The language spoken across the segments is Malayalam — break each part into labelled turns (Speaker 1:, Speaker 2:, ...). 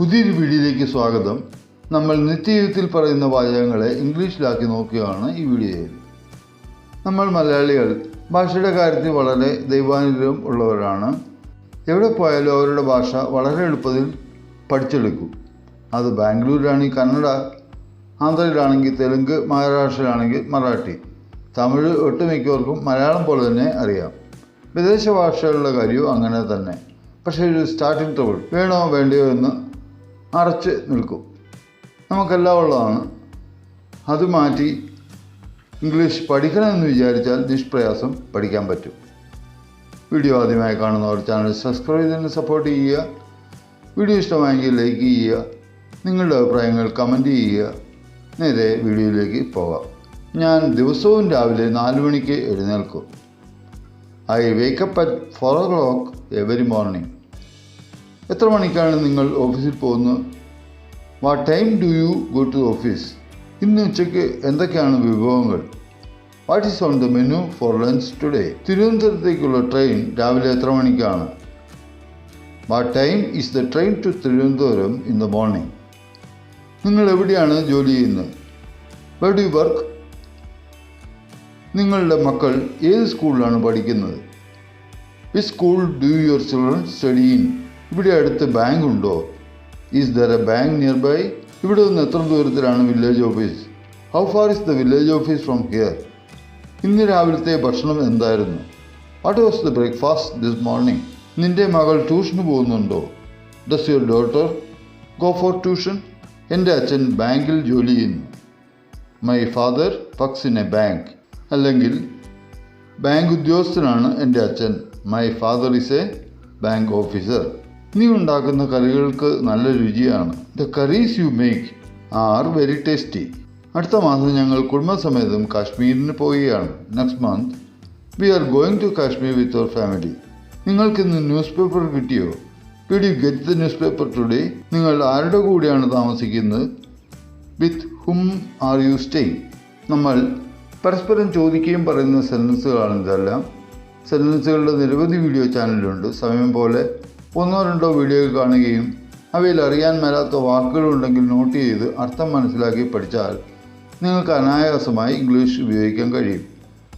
Speaker 1: പുതിയൊരു വീഡിയോയിലേക്ക് സ്വാഗതം. നമ്മൾ നിത്യജീവിതത്തിൽ പറയുന്ന വാചകങ്ങളെ ഇംഗ്ലീഷിലാക്കി നോക്കുകയാണ് ഈ വീഡിയോയിൽ. നമ്മൾ മലയാളികൾ ഭാഷയുടെ കാര്യത്തിൽ വളരെ ദൈവാനുഗ്രഹം ഉള്ളവരാണ്. എവിടെ പോയാലും അവരുടെ ഭാഷ വളരെ എളുപ്പത്തിൽ പഠിച്ചെടുക്കും. അത് ബാംഗ്ലൂരിലാണെങ്കിൽ കന്നഡ ആന്ധ്രയിലാണെങ്കിൽ തെലുങ്ക് മഹാരാഷ്ട്രയിലാണെങ്കിൽ മറാഠി. തമിഴ് ഒട്ടുമിക്കവർക്കും മലയാളം പോലെ തന്നെ അറിയാം. വിദേശ ഭാഷകളുടെ കാര്യവും അങ്ങനെ തന്നെ. പക്ഷേ ഒരു സ്റ്റാർട്ടിംഗ് ട്രബിൾ വേണോ വേണ്ടയോ എന്ന് അറച്ച് നിൽക്കും. നമുക്കെല്ലാം ഉള്ളതാണ്. അത് മാറ്റി ഇംഗ്ലീഷ് പഠിക്കണമെന്ന് വിചാരിച്ചാൽ നിഷ്പ്രയാസം പഠിക്കാൻ പറ്റും. വീഡിയോ ആദ്യമായി കാണുന്നവർ ചാനൽ സബ്സ്ക്രൈബ് ചെയ്തതിന് സപ്പോർട്ട് ചെയ്യുക. വീഡിയോ ഇഷ്ടമായെങ്കിൽ ലൈക്ക് ചെയ്യുക. നിങ്ങളുടെ അഭിപ്രായങ്ങൾ കമന്റ് ചെയ്യുക. നേരെ വീഡിയോയിലേക്ക് പോകാം. ഞാൻ ദിവസവും രാവിലെ നാല് മണിക്ക് എഴുന്നേൽക്കും. I wake up at four o'clock every morning എത്ര മണിക്കാണ് നിങ്ങൾ ഓഫീസിൽ പോകുന്നത്? What time do you go to office ഇന്ന് ഉച്ചയ്ക്ക് എന്തൊക്കെയാണ് വിഭവങ്ങൾ? What is on the menu for lunch today തിരുവനന്തപുരത്തേക്കുള്ള train രാവിലെ എത്ര മണിക്കാണ്? What time is the train to Thiruvananthapuram in the morning നിങ്ങൾ എവിടെയാണ് ജോലി ചെയ്യുന്നത്? വെർ ഡു വർക്ക് നിങ്ങളുടെ മക്കൾ ഏത് സ്കൂളിലാണ് പഠിക്കുന്നത്? ഈ school do your children study in ഇവിടെ അടുത്ത് ബാങ്ക് ഉണ്ടോ? Is there a bank nearby ഇവിടെ നിന്ന് എത്ര ദൂരത്തിലാണ് village office how far is the village office from here ഇന്ന് രാവിലത്തെ ഭക്ഷണം എന്തായിരുന്നു? What was the breakfast this morning നിന്റെ മകൾ ട്യൂഷന് പോകുന്നുണ്ടോ? Does your daughter go for tuition എന്റെ അച്ഛൻ ബാങ്കിൽ ജോലി ചെയ്യുന്നു. My father works in a bank അല്ലെങ്കിൽ ബാങ്ക് ഉദ്യോഗസ്ഥനാണ് എന്റെ അച്ഛൻ. My father is a bank officer നീ ഉണ്ടാക്കുന്ന കറികൾക്ക് നല്ല രുചിയാണ്. The curries you make are very tasty അടുത്ത മാസം ഞങ്ങൾ കുടുംബസമേതം കാശ്മീരിന് പോവുകയാണ്. Next month we are going to Kashmir with our family നിങ്ങൾക്കിന്ന് newspaper കിട്ടിയോ? Did you get the newspaper today നിങ്ങൾ ആരുടെ കൂടെയാണ് താമസിക്കുന്നത്? With whom are you staying നമ്മൾ പരസ്പരം ചോദിക്കുകയും പറയുന്ന സെന്റൻസുകളാണ് ഇതെല്ലാം. സെന്റൻസുകളുടെ നിരവധി വീഡിയോ ചാനലുണ്ട് സമയം പോലെ ഒന്നോ രണ്ടോ വീഡിയോകൾ കാണുകയും അവയിൽ അറിയാൻ മേലാത്ത വാക്കുകളുണ്ടെങ്കിൽ നോട്ട് ചെയ്ത് അർത്ഥം മനസ്സിലാക്കി പഠിച്ചാൽ നിങ്ങൾക്ക് അനായാസമായി ഇംഗ്ലീഷ് ഉപയോഗിക്കാൻ കഴിയും.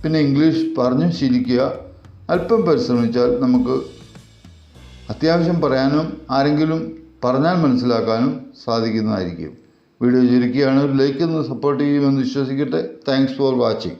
Speaker 1: പിന്നെ ഇംഗ്ലീഷ് പറഞ്ഞു ശീലിക്കുക അല്പം പരിശ്രമിച്ചാൽ നമുക്ക് അത്യാവശ്യം പറയാനും ആരെങ്കിലും പറഞ്ഞാൽ മനസ്സിലാക്കാനും സാധിക്കുന്നതായിരിക്കും. വീഡിയോ ചുരുക്കിയാണ് ലൈക്ക് ഒന്ന് സപ്പോർട്ട് ചെയ്യുമെന്ന് വിശ്വസിക്കട്ടെ. Thanks for watching